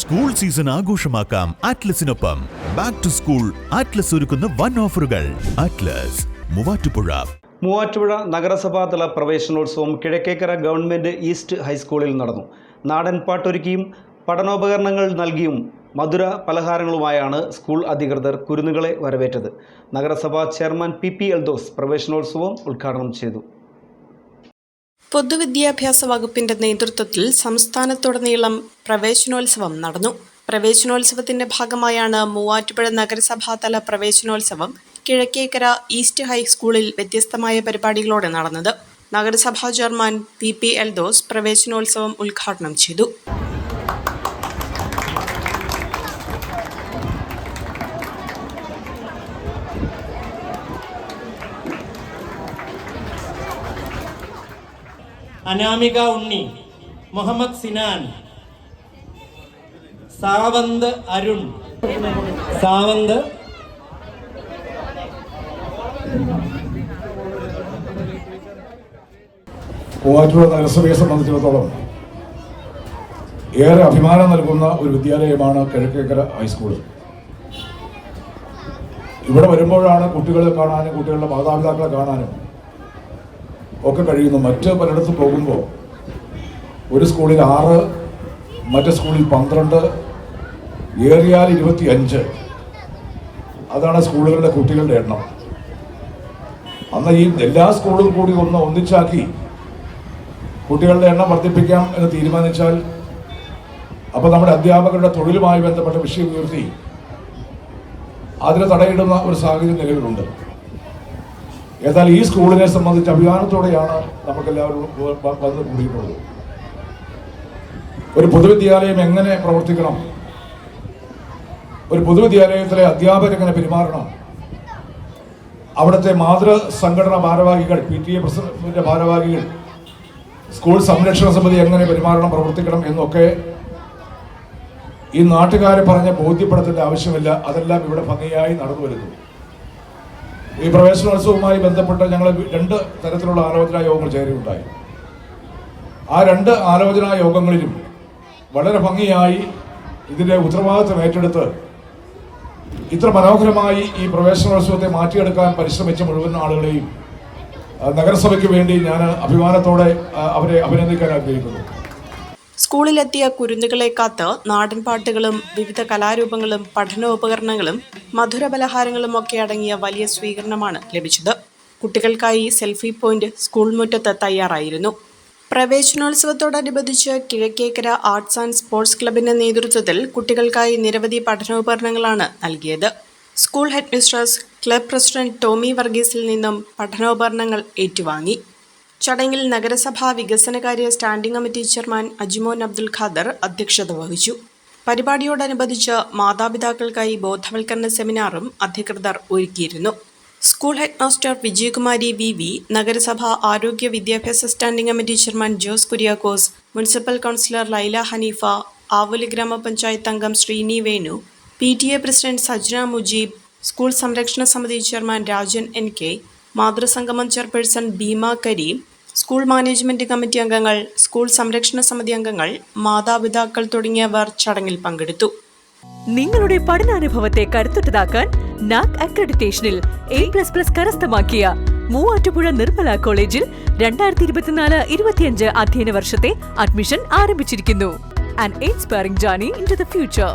School season ആഘോഷമാക്കാം ആറ്റ്ലസിനൊപ്പം back to school Atlas ഒരുക്കുന്ന വൺ ഓഫറുകൾ ആറ്റ്ലസ് മൂവാറ്റുപുഴ. മൂവാറ്റുപുഴ നഗരസഭാതല പ്രവേശനോത്സവം കിഴക്കേക്കര ഗവൺമെന്റ് ഈസ്റ്റ് ഹൈസ്കൂളിൽ നടന്നു. നാടൻ പാട്ടൊരുക്കിയും പഠനോപകരണങ്ങൾ നൽകിയും മധുര പലഹാരങ്ങളുമായാണ് സ്കൂൾ അധികൃതർ കുരുന്നുകളെ വരവേറ്റത്. നഗരസഭാ ചെയർമാൻ പി പി എൽദോസ് പ്രവേശനോത്സവം ഉദ്ഘാടനം ചെയ്തു. പൊതുവിദ്യാഭ്യാസ വകുപ്പിന്റെ നേതൃത്വത്തിൽ സംസ്ഥാനത്തുടനീളം പ്രവേശനോത്സവം നടന്നു. പ്രവേശനോത്സവത്തിന്റെ ഭാഗമായാണ് മൂവാറ്റുപുഴ നഗരസഭാതല പ്രവേശനോത്സവം കിഴക്കേക്കര ഈസ്റ്റ് ഹൈസ്കൂളിൽ വ്യത്യസ്തമായ പരിപാടികളോടെ നടന്നത്. നഗരസഭാ ചെയർമാൻ പി പി എൽദോസ് പ്രവേശനോത്സവം ഉദ്ഘാടനം ചെയ്തു. അനാമിക ഉണ്ണി മുഹമ്മദ് സിനാൻ സാവന്ത് അരുൺ. സാവന്ത്. മൂവാറ്റുപുഴ നഗരസഭയെ സംബന്ധിച്ചിടത്തോളം ഏറെ അഭിമാനം നൽകുന്ന ഒരു വിദ്യാലയമാണ് കിഴക്കേക്കര ഹൈസ്കൂൾ. ഇവിടെ വരുമ്പോഴാണ് കുട്ടികളെ കാണാനും കുട്ടികളുടെ മാതാപിതാക്കളെ കാണാനും ഒക്കെ കഴിയുന്നു. മറ്റ് പലയിടത്ത് പോകുമ്പോൾ ഒരു സ്കൂളിൽ ആറ് മറ്റേ സ്കൂളിൽ പന്ത്രണ്ട് ഏറിയാൽ ഇരുപത്തി അഞ്ച് അതാണ് സ്കൂളുകളുടെ കുട്ടികളുടെ എണ്ണം. അന്ന് ഈ എല്ലാ സ്കൂളും കൂടി ഒന്ന് ഒന്നിച്ചാക്കി കുട്ടികളുടെ എണ്ണം വർദ്ധിപ്പിക്കാം എന്ന് തീരുമാനിച്ചാൽ അപ്പോൾ നമ്മുടെ അധ്യാപകരുടെ തൊഴിലുമായി ബന്ധപ്പെട്ട വിഷയം ഉയർത്തി അതിന് തടയിടുന്ന ഒരു സാഹചര്യം നിലവിലുണ്ട്. എന്നാൽ ഈ സ്കൂളിനെ സംബന്ധിച്ച് അഭിമാനത്തോടെയാണ് നമുക്കെല്ലാവരും എല്ലാവരും വന്ന് കൂടിയിട്ടുള്ളത്. ഒരു പൊതുവിദ്യാലയം എങ്ങനെ പ്രവർത്തിക്കണം? ഒരു പൊതുവിദ്യാലയത്തിലെ അധ്യാപകർ എങ്ങനെ പെരുമാറണം? അവിടുത്തെ മാതൃ സംഘടന ഭാരവാഹികൾ പി ടി എ പ്രസിഡന്റിന്റെ ഭാരവാഹികൾ സ്കൂൾ സംരക്ഷണ സമിതി എങ്ങനെ പെരുമാറണം പ്രവർത്തിക്കണം എന്നൊക്കെ ഈ നാട്ടുകാരെ പറഞ്ഞ് ബോധ്യപ്പെടുത്തേണ്ട ആവശ്യമില്ല. അതെല്ലാം ഇവിടെ ഭംഗിയായി നടന്നു വരുന്നു ഈ പ്രവേശനോത്സവവുമായി ബന്ധപ്പെട്ട് ഞങ്ങൾ രണ്ട് തരത്തിലുള്ള ആലോചനാ യോഗങ്ങൾ ചേരുകയുണ്ടായി. ആ രണ്ട് ആലോചനാ യോഗങ്ങളിലും വളരെ ഭംഗിയായി ഇതിന്റെ ഉത്തരവാദിത്വം ഏറ്റെടുത്ത് ഇത്ര മനോഹരമായി ഈ പ്രവേശനോത്സവത്തെ മാറ്റിയെടുക്കാൻ പരിശ്രമിച്ച മുഴുവൻ ആളുകളെയും നഗരസഭയ്ക്ക് വേണ്ടി ഞാൻ അഭിമാനത്തോടെ അവരെ അഭിനന്ദിക്കാൻ ആഗ്രഹിക്കുന്നു. സ്കൂളിലെത്തിയ കുരുന്നുകളെ കാത്ത് നാടൻപാട്ടുകളും വിവിധ കലാരൂപങ്ങളും പഠനോപകരണങ്ങളും മധുര പലഹാരങ്ങളും ഒക്കെ അടങ്ങിയ വലിയ സ്വീകരണമാണ് ലഭിച്ചത്. കുട്ടികൾക്കായി സെൽഫി പോയിന്റ് സ്കൂൾ മുറ്റത്ത് തയ്യാറായിരുന്നു. പ്രവേശനോത്സവത്തോടനുബന്ധിച്ച് കിഴക്കേക്കര ആർട്സ് ആൻഡ് സ്പോർട്സ് ക്ലബിന്റെ നേതൃത്വത്തിൽ കുട്ടികൾക്കായി നിരവധി പഠനോപകരണങ്ങളാണ് നൽകിയത്. School headmistress club president Tomy വർഗീസിൽ നിന്നും പഠനോപകരണങ്ങൾ ഏറ്റുവാങ്ങി. ചടങ്ങിൽ നഗരസഭാ വികസനകാര്യ standing committee chairman Ajmon Abdul Khader അധ്യക്ഷത വഹിച്ചു. പരിപാടിയോടനുബന്ധിച്ച് മാതാപിതാക്കൾക്കായി ബോധവൽക്കരണ സെമിനാറും അധികൃതർ ഒരുക്കിയിരുന്നു. School headmaster Vijayakumari V V നഗരസഭ ആരോഗ്യ വിദ്യാഭ്യാസ standing committee chairman Jose Kuriakose municipal councillor Laila Haneefa Avoli ഗ്രാമപഞ്ചായത്ത് അംഗം Sreeni Venu P T A president Sajna Mujeeb school സംരക്ഷണ സമിതി chairman Rajan N K മാതൃസംഗമം chairperson Bheema Kareem school management committee അംഗങ്ങൾ school സംരക്ഷണ സമിതി അംഗങ്ങൾ മാതാപിതാക്കൾ തുടങ്ങിയവർ ചടങ്ങിൽ പങ്കെടുത്തു. നിങ്ങളുടെ പഠനാനുഭവത്തെ കരുത്തുറ്റതാക്കാൻ നാക് അക്രഡിറ്റേഷനിൽ എ പ്ലസ് പ്ലസ് കരസ്ഥമാക്കിയ മൂവാറ്റുപുഴ നിർമ്മല കോളേജിൽ രണ്ടായിരത്തി ഇരുപത്തിനാല് ഇരുപത്തിയഞ്ച് അധ്യയന വർഷത്തെ അഡ്മിഷൻ ആരംഭിച്ചിരിക്കുന്നു. And inspiring journey into the future